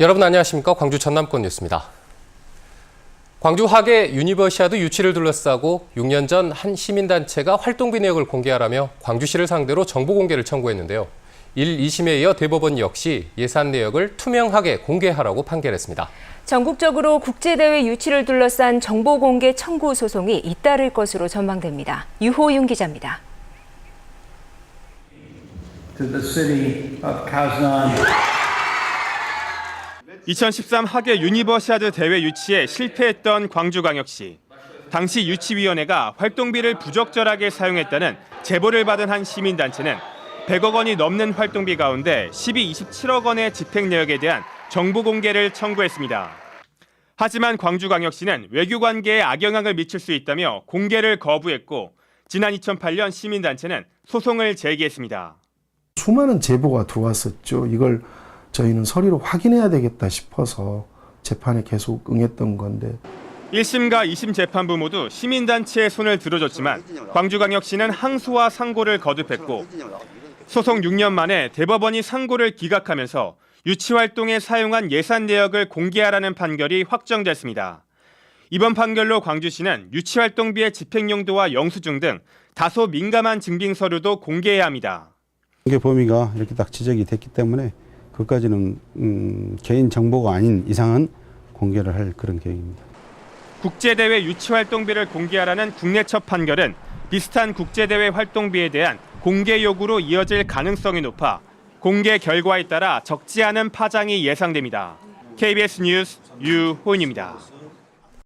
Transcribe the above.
여러분 안녕하십니까? 광주 전남권 뉴스입니다. 광주 하계 유니버시아드 유치를 둘러싸고 6년 전 한 시민단체가 활동비 내역을 공개하라며 광주시를 상대로 정보 공개를 청구했는데요. 1, 2심에 이어 대법원 역시 예산 내역을 투명하게 공개하라고 판결했습니다. 전국적으로 국제대회 유치를 둘러싼 정보 공개 청구 소송이 잇따를 것으로 전망됩니다. 유호윤 기자입니다. to the city of Kazan. 2013 하계 유니버시아드 대회 유치에 실패했던 광주광역시. 당시 유치위원회가 활동비를 부적절하게 사용했다는 제보를 받은 한 시민단체는 100억 원이 넘는 활동비 가운데 12, 27억 원의 집행 내역에 대한 정보 공개를 청구했습니다. 하지만 광주광역시는 외교 관계에 악영향을 미칠 수 있다며 공개를 거부했고 지난 2008년 시민단체는 소송을 제기했습니다. 수많은 제보가 들어왔었죠. 이걸 저희는 서류로 확인해야 되겠다 싶어서 재판에 계속 응했던 건데 1심과 2심 재판부 모두 시민단체의 손을 들어줬지만 광주광역시는 항소와 상고를 거듭했고 소송 6년 만에 대법원이 상고를 기각하면서 유치활동에 사용한 예산 내역을 공개하라는 판결이 확정됐습니다. 이번 판결로 광주시는 유치활동비의 집행용도와 영수증 등 다소 민감한 증빙 서류도 공개해야 합니다. 공개 범위가 이렇게 딱 지적이 됐기 때문에 그까지는 음, 개인 정보가 아닌 이상은 공개를 할 그런 계획입니다. 국제대회 유치활동비를 공개하라는 국내 첫 판결은 비슷한 국제대회 활동비에 대한 공개 요구로 이어질 가능성이 높아 공개 결과에 따라 적지 않은 파장이 예상됩니다. KBS 뉴스 유호인입니다.